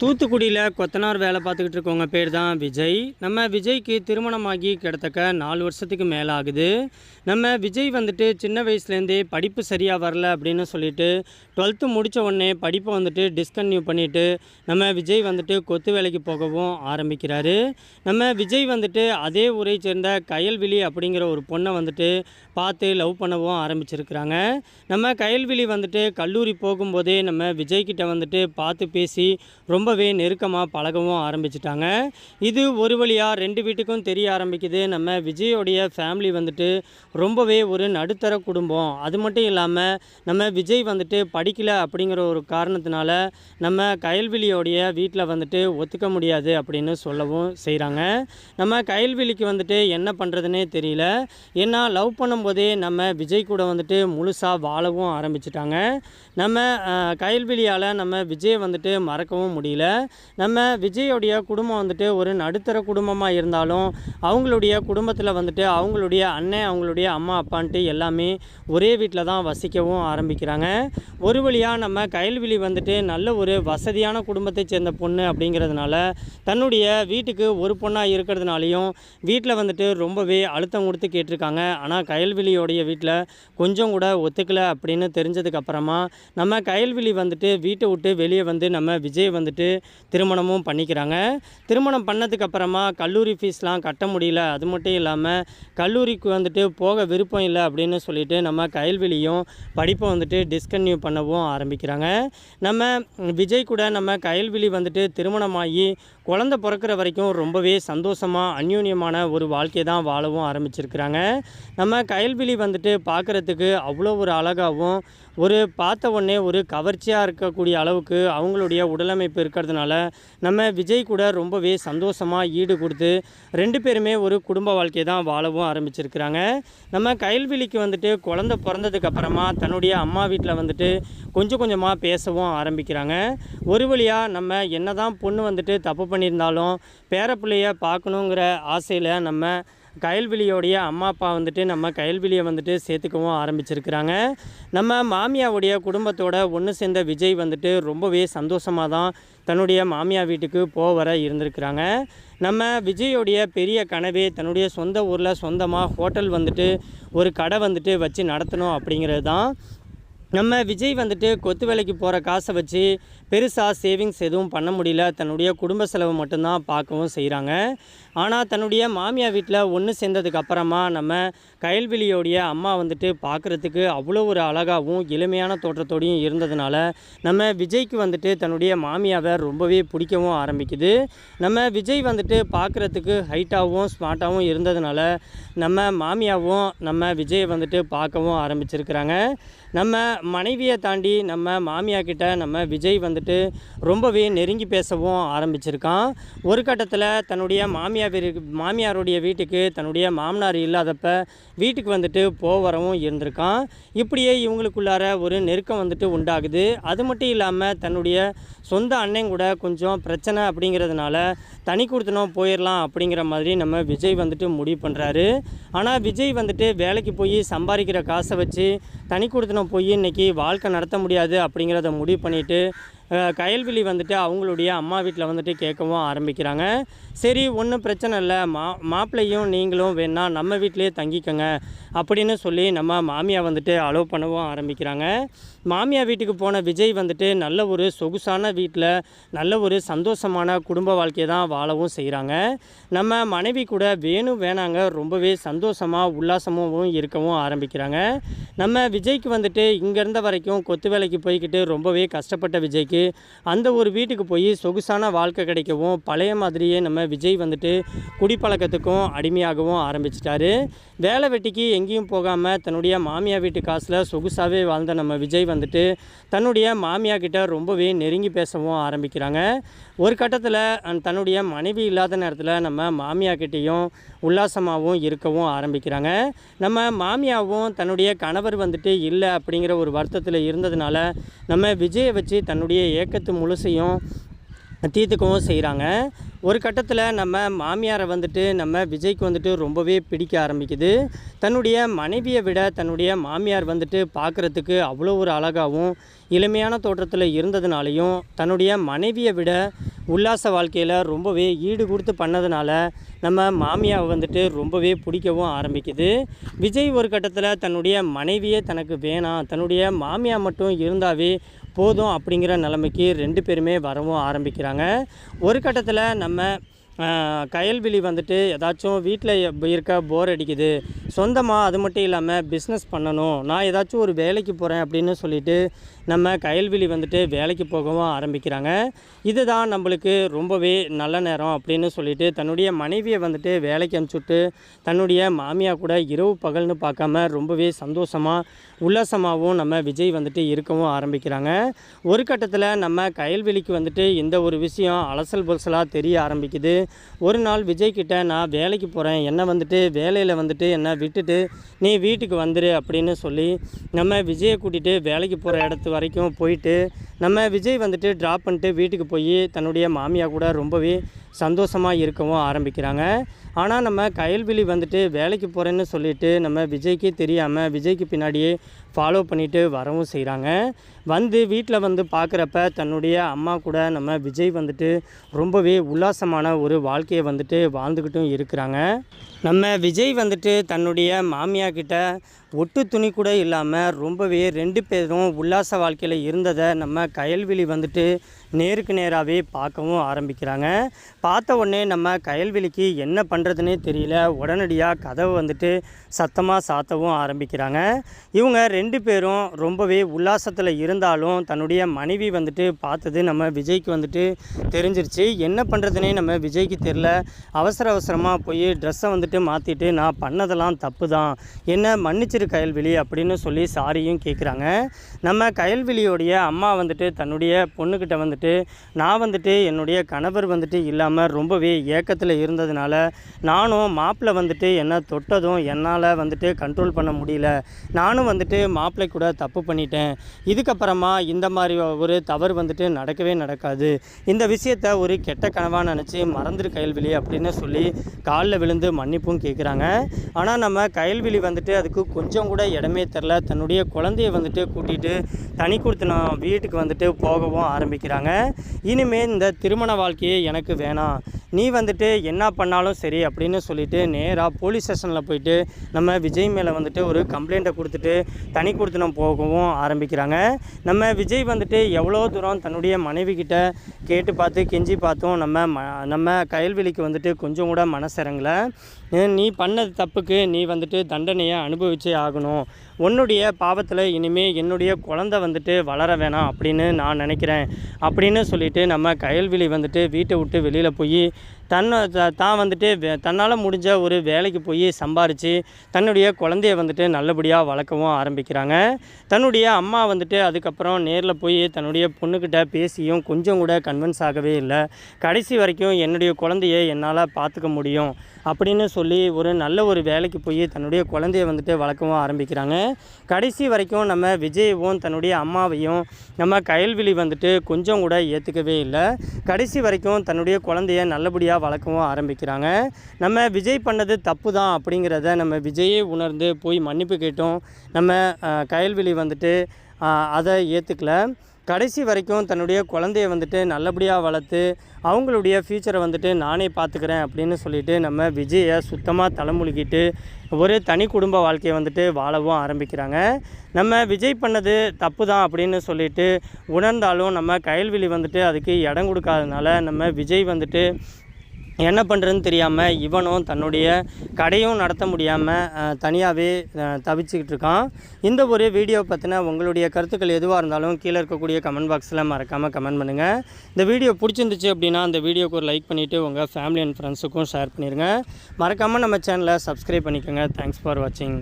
தூத்துக்குடியில் கொத்தனார் வேலை பார்த்துக்கிட்டு இருக்கவங்க பேர் தான் விஜய். நம்ம விஜய்க்கு திருமணமாகி கிட்டத்தக்க நாலு வருஷத்துக்கு மேலே ஆகுது நம்ம விஜய் வந்துட்டு சின்ன வயசுலேருந்தே படிப்பு சரியாக வரல அப்படின்னு சொல்லிட்டு டுவெல்த்து முடித்த உடனே படிப்பை வந்துட்டு டிஸ்கன்யூ பண்ணிவிட்டு நம்ம விஜய் வந்துட்டு கொத்து வேலைக்கு போகவும் ஆரம்பிக்கிறாரு. நம்ம விஜய் வந்துட்டு அதே ஊரை சேர்ந்த கயல்விழி அப்படிங்கிற ஒரு பொண்ணை வந்துட்டு பார்த்து லவ் பண்ணவும் ஆரம்பிச்சிருக்கிறாங்க. நம்ம கயல்விழி வந்துட்டு கல்லூரி போகும்போதே நம்ம விஜய்கிட்ட வந்துட்டு பார்த்து பேசி ரொம்ப ரொம்பவே நெருக்கமாக பழகவும் ஆரம்பிச்சிட்டாங்க. இது ஒரு வழியாக ரெண்டு வீட்டுக்கும் தெரிய ஆரம்பிக்குது. நம்ம விஜயோடைய ஃபேமிலி வந்துட்டு ரொம்பவே ஒரு நடுத்தர குடும்பம். அது மட்டும் இல்லாமல் நம்ம விஜய் வந்துட்டு படிக்கலை அப்படிங்கிற ஒரு காரணத்தினால நம்ம கயல்விழியோடைய வீட்டில் வந்துட்டு ஒத்துக்க முடியாது அப்படின்னு சொல்லவும் செய்கிறாங்க நம்ம கயல்விழிக்கு வந்துட்டு என்ன பண்ணுறதுனே தெரியல. ஏன்னா லவ் பண்ணும்போதே நம்ம விஜய் கூட வந்துட்டு முழுசாக வாழவும் ஆரம்பிச்சிட்டாங்க. நம்ம கயல்விழியால் நம்ம விஜயை வந்துட்டு மறக்கவும் முடியல. நம்ம விஜயோடைய குடும்பம் வந்துட்டு ஒரு நடுத்தர குடும்பமாக இருந்தாலும் அவங்களுடைய குடும்பத்தில் வந்துட்டு அவங்களுடைய அண்ணன் அவங்களுடைய அம்மா அப்பான்ட்டு எல்லாமே ஒரே வீட்டில் தான் வசிக்கவும் ஆரம்பிக்கிறாங்க. ஒரு வழியாக நம்ம கயல்விழி வந்துட்டு நல்ல ஒரு வசதியான குடும்பத்தை சேர்ந்த பொண்ணு அப்படிங்கிறதுனால தன்னுடைய வீட்டுக்கு ஒரு பொண்ணாக இருக்கிறதுனாலையும் வீட்டில் வந்துட்டு ரொம்பவே அழுத்தம் கொடுத்து கேட்டிருக்காங்க. ஆனால் கயல்விழியோடைய வீட்டில் கொஞ்சம் கூட ஒத்துக்கலை அப்படின்னு தெரிஞ்சதுக்கப்புறமா நம்ம கயல்விழி வந்துட்டு வீட்டை விட்டு வெளியே வந்து நம்ம விஜய் வந்துட்டு திருமணமும் பண்ணிக்கிறாங்க. திருமணம் பண்ணதுக்கப்புறமா கல்லூரி ஃபீஸ்லாம் கட்ட முடியல. அது மட்டும் இல்லாமல் கல்லூரிக்கு வந்துட்டு போக விருப்பம் இல்லை அப்படின்னு சொல்லிட்டு நம்ம கைல்வெளியும் படிப்பை வந்துட்டு டிஸ்கன்யூ பண்ணவும் ஆரம்பிக்கிறாங்க. நம்ம விஜய் கூட நம்ம கயல்விழி வந்துட்டு திருமணமாகி குழந்த பிறக்கிற வரைக்கும் ரொம்பவே சந்தோஷமாக அந்யூன்யமான ஒரு வாழ்க்கையை தான் வாழவும் ஆரம்பிச்சிருக்கிறாங்க. நம்ம கயல்விழி வந்துட்டு பார்க்குறதுக்கு அவ்வளோ ஒரு அழகாகவும் ஒரு பார்த்த உடனே ஒரு கவர்ச்சியாக இருக்கக்கூடிய அளவுக்கு அவங்களுடைய உடலமைப்பு இருக்கிறதுனால நம்ம விஜய் கூட ரொம்பவே சந்தோஷமாக ஈடு கொடுத்து ரெண்டு பேருமே ஒரு குடும்ப வாழ்க்கையை தான் வாழவும் ஆரம்பிச்சிருக்கிறாங்க. நம்ம கயல்விழிக்கு வந்துட்டு குழந்த பிறந்ததுக்கப்புறமா தன்னுடைய அம்மா வீட்டில் வந்துட்டு கொஞ்சம் கொஞ்சமாக பேசவும் ஆரம்பிக்கிறாங்க. ஒரு வழியாக நம்ம என்ன தான் பொண்ணு வந்துட்டு தப்பு பண்ணியிருந்தாலும் பேரப்பிள்ளைய பார்க்கணுங்கிற ஆசையில் நம்ம கயல்விழியோடைய அம்மா அப்பா வந்துட்டு நம்ம கயல்விழியை வந்துட்டு சேர்த்துக்கவும் ஆரம்பிச்சிருக்கிறாங்க. நம்ம மாமியாவுடைய குடும்பத்தோட ஒன்று சேர்ந்த விஜய் வந்துட்டு ரொம்பவே சந்தோஷமாக தான் தன்னுடைய மாமியார் வீட்டுக்கு போக வர இருந்திருக்கிறாங்க. நம்ம விஜயோடைய பெரிய கனவே தன்னுடைய சொந்த ஊரில் சொந்தமாக ஹோட்டல் வந்துட்டு ஒரு கடை வந்துட்டு வச்சு நடத்தணும் அப்படிங்கிறது தான் நம்ம விஜய் வந்துட்டு கொத்து வேலைக்கு போகிற காசை வச்சு பெருசாக சேவிங்ஸ் எதுவும் பண்ண முடியல. தன்னுடைய குடும்ப செலவு மட்டும்தான் பார்க்கவும் செய்கிறாங்க ஆனால் தன்னுடைய மாமியார் வீட்டில் ஒன்று சேர்ந்ததுக்கு அப்புறமா நம்ம கயல்விழியோடைய அம்மா வந்துட்டு பார்க்குறதுக்கு அவ்வளோ ஒரு அழகாகவும் எளிமையான தோற்றத்தோடையும் இருந்ததுனால நம்ம விஜய்க்கு வந்துட்டு தன்னுடைய மாமியாவை ரொம்பவே பிடிக்கவும் ஆரம்பிக்குது. நம்ம விஜய் வந்துட்டு பார்க்குறதுக்கு ஹைட்டாகவும் ஸ்மார்ட்டாகவும் இருந்ததுனால நம்ம மாமியாவும் நம்ம விஜயை வந்துட்டு பார்க்கவும் ஆரம்பிச்சிருக்கிறாங்க. நம்ம மனைவியை தாண்டி நம்ம மாமியா கிட்ட நம்ம விஜய் வந்துட்டு ரொம்பவே நெருங்கி பேசவும் ஆரம்பிச்சிருக்கான். ஒரு கட்டத்தில் தன்னுடைய மாமியார் மாமியாருடைய வீட்டுக்கு தன்னுடைய மாமனார் இல்லாதப்ப வீட்டுக்கு வந்துட்டு போக வரவும் இருந்திருக்கான். இப்படியே இவங்களுக்குள்ளார ஒரு நெருக்கம் வந்துட்டு உண்டாகுது. அது மட்டும் இல்லாமல் தன்னுடைய சொந்த அண்ணன் கூட கொஞ்சம் பிரச்சனை அப்படிங்கிறதுனால தனி கொடுத்தனும் போயிடலாம் அப்படிங்கிற மாதிரி நம்ம விஜய் வந்துட்டு முடிவு பண்ணுறாரு ஆனால் விஜய் வந்துட்டு வேலைக்கு போய் சம்பாதிக்கிற காசை வச்சு தனி கொடுத்தனும் போய் இன்னைக்கு வாழ்க்கை நடத்த முடியாது அப்படிங்கிறத முடிவு பண்ணிவிட்டு கயல்விழி வந்துட்டு அவங்களுடைய அம்மா வீட்டில் வந்துட்டு கேட்கவும் ஆரம்பிக்கிறாங்க. சரி ஒன்றும் பிரச்சனை இல்லை. மா மாப்பிள்ளையும் நீங்களும் வேணால் நம்ம வீட்டிலேயே தங்கிக்கோங்க அப்படின்னு சொல்லி நம்ம மாமியா வந்துட்டு அலோவ் பண்ணவும் ஆரம்பிக்கிறாங்க. மாமியா வீட்டுக்கு போன விஜய் வந்துட்டு நல்ல ஒரு சொகுசான வீட்டில் நல்ல ஒரு சந்தோஷமான குடும்ப வாழ்க்கையை தான் வாழவும் செய்கிறாங்க நம்ம மனைவி கூட வேணும் வேணாங்க ரொம்பவே சந்தோஷமாக உல்லாசமாகவும் இருக்கவும் ஆரம்பிக்கிறாங்க. நம்ம விஜய்க்கு வந்துட்டு இங்கே இருந்த வரைக்கும் கொத்து வேலைக்கு போய்கிட்டு ரொம்பவே கஷ்டப்பட்ட விஜய்க்கு அந்த ஒரு வீட்டுக்கு போய் சொகுசான வாழ்க்கை கிடைக்கவும் பழைய மாதிரியே நம்ம விஜய் வந்துட்டு குடிப்பழக்கத்துக்கும் அடிமையாகவும் ஆரம்பிச்சிட்டாரு. வேலை வெட்டிக்கு எங்கேயும் போகாமல் தன்னுடைய மாமியார் வீட்டு காசில் சொகுசாகவே வாழ்ந்த நம்ம விஜய் வந்துட்டு தன்னுடைய மாமியா கிட்ட ரொம்பவே நெருங்கி பேசவும் ஆரம்பிக்கிறாங்க. ஒரு கட்டத்தில் தன்னுடைய மனைவி இல்லாத நேரத்தில் நம்ம மாமியா கிட்டேயும் உல்லாசமாகவும் இருக்கவும் ஆரம்பிக்கிறாங்க. நம்ம மாமியாவும் தன்னுடைய கணவர் வந்துட்டு இல்லை அப்படிங்கிற ஒரு வருத்தத்தில் இருந்ததுனால நம்ம விஜயை வச்சு தன்னுடைய ஏக்கத்து முழுசையும் தீர்த்துக்கவும் செய்கிறாங்க ஒரு கட்டத்தில் நம்ம மாமியாரை வந்துட்டு நம்ம விஜய்க்கு வந்துட்டு ரொம்பவே பிடிக்க ஆரம்பிக்குது. தன்னுடைய மனைவியை விட தன்னுடைய மாமியார் வந்துட்டு பார்க்குறதுக்கு அவ்வளோ ஒரு அழகாகவும் இளமையான தோற்றத்தில் இருந்ததுனாலையும் தன்னுடைய மனைவியை விட உல்லாச வாழ்க்கையில் ரொம்பவே ஈடு கொடுத்து பண்ணதுனால நம்ம மாமியாவை வந்துட்டு ரொம்பவே பிடிக்கவும் ஆரம்பிக்குது. விஜய் ஒரு கட்டத்தில் தன்னுடைய மனைவியே தனக்கு வேணாம் தன்னுடைய மாமியா மட்டும் இருந்தாவே போதும் அப்படிங்கிற நிலைமைக்கு ரெண்டு பேருமே வரவும் ஆரம்பிக்கிறாங்க. ஒரு கட்டத்தில் நம்ம கயல்விழி வந்துட்டு ஏதாச்சும் வீட்டில் இருக்க போர் அடிக்குது. சொந்தமாக அது மட்டும் இல்லாமல் பிஸ்னஸ் பண்ணணும். நான் ஏதாச்சும் ஒரு வேலைக்கு போகிறேன் அப்படின்னு சொல்லிட்டு நம்ம கயல்விழி வந்துட்டு வேலைக்கு போகவும் ஆரம்பிக்கிறாங்க. இதுதான் நம்மளுக்கு ரொம்பவே நல்ல நேரம் அப்படின்னு சொல்லிட்டு தன்னுடைய மனைவியை வந்துட்டு வேலைக்கு அனுப்பிச்சுட்டு தன்னுடைய மாமியா கூட இரவு பகல்னு பார்க்காம ரொம்பவே சந்தோஷமாக உல்லாசமாகவும் நம்ம விஜய் வந்துட்டு இருக்கவும் ஆரம்பிக்கிறாங்க. ஒரு கட்டத்தில் நம்ம கயல்வெளிக்கு வந்துட்டு இந்த ஒரு விஷயம் அலசல் புலசலாக தெரிய ஆரம்பிக்குது. ஒரு நாள் விஜய் கிட்ட நான் வேலைக்கு போகிறேன் என்னை வந்துட்டு வேலையில் வந்துட்டு என்னை விட்டுட்டு நீ வீட்டுக்கு வந்துடு அப்படின்னு சொல்லி நம்ம விஜயை கூட்டிகிட்டு வேலைக்கு போகிற இடத்து வரைக்கும் போயிட்டு நம்ம விஜய் வந்துட்டு ட்ராப் பண்ணிட்டு வீட்டுக்கு போய் தன்னுடைய மாமியாக கூட ரொம்பவே சந்தோஷமாக இருக்கவும் ஆரம்பிக்கிறாங்க. ஆனால் நம்ம கயல்விழி வந்துட்டு வேலைக்கு போகிறேன்னு சொல்லிட்டு நம்ம விஜய்க்கே தெரியாமல் விஜய்க்கு பின்னாடியே ஃபாலோ பண்ணிட்டு வரவும் செய்கிறாங்க வந்து வீட்டில் வந்து பார்க்குறப்ப தன்னுடைய அம்மா கூட நம்ம விஜய் வந்துட்டு ரொம்பவே உல்லாசமான ஒரு வாழ்க்கையை வந்துட்டு வாழ்ந்துக்கிட்டும் இருக்கிறாங்க. நம்ம விஜய் வந்துட்டு தன்னுடைய மாமியா கிட்ட ஒட்டு துணி கூட இல்லாமல் ரொம்பவே ரெண்டு பேரும் உல்லாச வாழ்க்கையில் இருந்ததை நம்ம கயல்விழி வந்துட்டு நேருக்கு நேராகவே பார்க்கவும் ஆரம்பிக்கிறாங்க. பார்த்த உடனே நம்ம கயல்விழிக்கு என்ன பண்ணுறதுனே தெரியல. உடனடியாக கதவை வந்துட்டு சத்தமாக சாத்தவும் ஆரம்பிக்கிறாங்க. இவங்க ரெண்டு பேரும் ரொம்பவே உல்லாசத்தில் இருந்தாலும் தன்னுடைய மனைவி வந்துட்டு பார்த்தது நம்ம விஜய்க்கு வந்துட்டு தெரிஞ்சிருச்சு. என்ன பண்ணுறதுனே நம்ம விஜய் விஜய்க்கு தெரில அவசர அவசரமாக போய் ட்ரெஸ்ஸை வந்துட்டு மாற்றிட்டு நான் பண்ணதெல்லாம் தப்பு தான் என்ன மன்னிச்சிரு கயல்விழி அப்படின்னு சொல்லி சாரியும் கேட்குறாங்க நம்ம கயல்விழியோடைய அம்மா வந்துட்டு தன்னுடைய பொண்ணுக்கிட்ட வந்துட்டு நான் வந்துட்டு என்னுடைய கணவர் வந்துட்டு இல்லாமல் ரொம்பவே ஏக்கத்தில் இருந்ததுனால நானும் மாப்பிள்ளை வந்துட்டு என்ன தொட்டதும் என்னால் வந்துட்டு கண்ட்ரோல் பண்ண முடியல. நானும் வந்துட்டு மாப்பிள்ளை கூட தப்பு பண்ணிட்டேன். இதுக்கப்புறமா இந்த மாதிரி ஒரு தவறு வந்துட்டு நடக்கவே நடக்காது. இந்த விஷயத்த ஒரு கெட்ட கனவாக நினச்சி மறந்துரு கயல்விழி அப்படின்னு சொல்லி காலில் விழுந்து மன்னிப்பும் கேட்குறாங்க ஆனால் நம்ம கயல்விழி வந்துட்டு அதுக்கு கொஞ்சம் கூட இடமே தெரில. தன்னுடைய குழந்தைய வந்துட்டு கூட்டிகிட்டு தனி கொடுத்தனம் வீட்டுக்கு வந்துட்டு போகவும் ஆரம்பிக்கிறாங்க. இனிமேல் இந்த திருமண வாழ்க்கையே எனக்கு வேணாம். நீ வந்துட்டு என்ன பண்ணாலும் சரி அப்படின்னு சொல்லிட்டு நேராக போலீஸ் ஸ்டேஷனில் போயிட்டு நம்ம விஜய் மேலே வந்துட்டு ஒரு கம்ப்ளைண்ட்டை கொடுத்துட்டு தனி கொடுத்தனம் போகவும் ஆரம்பிக்கிறாங்க. நம்ம விஜய் வந்துட்டு எவ்வளோ தூரம் தன்னுடைய மனைவி கிட்ட கேட்டு பார்த்து கெஞ்சி பார்த்தும் நம்ம ம நம்ம கயல்வெளிக்கு வந்துட்டு கொஞ்சம் கூட மனசிறங்கலை. நீ பண்ணது தப்புக்கு நீ வந்துட்டு தண்டனையை அனுபவிச்சே ஆகணும். உன்னுடைய பாவத்தில் இனிமேல் என்னுடைய குழந்தை வந்துட்டு வளர வேணாம் அப்படின்னு நான் நினைக்கிறேன். அப்படின்னு சொல்லிட்டு நம்ம கயல்விழி வந்துட்டு வீட்டை விட்டு வெளியில் போய் தன்னை த- தான் வந்துட்டு வே- தன்னால் முடிஞ்ச ஒரு வேலைக்கு போய் சம்பாரித்து தன்னுடைய குழந்தைய வந்துட்டு நல்லபடியாக வளர்க்கவும் ஆரம்பிக்கிறாங்க. தன்னுடைய அம்மா வந்துட்டு அதுக்கப்புறம் நேரில் போய் தன்னுடைய பொண்ணுக்கிட்ட பேசியும் கொஞ்சம் கூட கன்வின்ஸ் ஆகவே இல்லை. கடைசி வரைக்கும் என்னுடைய குழந்தைய என்னால் பார்த்துக்க முடியும். அப்படின்னு சொல்லி ஒரு நல்ல ஒரு வேலைக்கு போய் தன்னுடைய குழந்தைய வந்துட்டு வளர்க்கவும் ஆரம்பிக்கிறாங்க. கடைசி வரைக்கும் நம்ம விஜயவும் தன்னுடைய அம்மாவையும் நம்ம கயல்விழி வந்துட்டு கொஞ்சம் கூட ஏற்றுக்கவே இல்லை. கடைசி வரைக்கும் தன்னுடைய குழந்தைய நல்லபடியாக வளர்க்கவும் ஆரம்பிக்கிறாங்க. நம்ம விஜய் பண்ணது தப்பு தான் அப்படிங்கிறத நம்ம விஜயே உணர்ந்து போய் மன்னிப்பு கேட்டோம். நம்ம கயல்விழி வந்துட்டு அதை ஏற்றுக்கல கடைசி வரைக்கும் தன்னுடைய குழந்தைய வந்துட்டு நல்லபடியாக வளர்த்து அவங்களுடைய ஃப்யூச்சரை வந்துட்டு நானே பார்த்துக்கிறேன் அப்படின்னு சொல்லிட்டு நம்ம விஜயை சுத்தமாக தலைமுழுகிட்டு ஒரு தனி குடும்ப வாழ்க்கையை வந்துட்டு வாழவும் ஆரம்பிக்கிறாங்க. நம்ம விஜய் பண்ணது தப்பு தான் அப்படின்னு சொல்லிட்டு உணர்ந்தாலும் நம்ம கயல்வெளி வந்துட்டு அதுக்கு இடம் கொடுக்காதனால நம்ம விஜய் வந்துட்டு என்ன பண்ணுறதுன்னு தெரியாமல் இவனும் தன்னுடைய கடையும் நடத்த முடியாமல் தனியாகவே தவிச்சுக்கிட்டு இருக்கான். இந்த ஒரு வீடியோ பற்றின உங்களுடைய கருத்துக்கள் எதுவாக இருந்தாலும் கீழே இருக்கக்கூடிய கமெண்ட் பாக்ஸில் மறக்காமல் கமெண்ட் பண்ணுங்கள் இந்த வீடியோ பிடிச்சிருந்துச்சு அப்படின்னா அந்த வீடியோக்கு ஒரு லைக் பண்ணிவிட்டு உங்கள் ஃபேமிலி அண்ட் ஃப்ரெண்ட்ஸுக்கும் ஷேர் பண்ணிடுங்க மறக்காமல் நம்ம சேனலை சப்ஸ்கிரைப் பண்ணிக்கோங்க. தேங்க்ஸ் ஃபார் வாட்சிங்.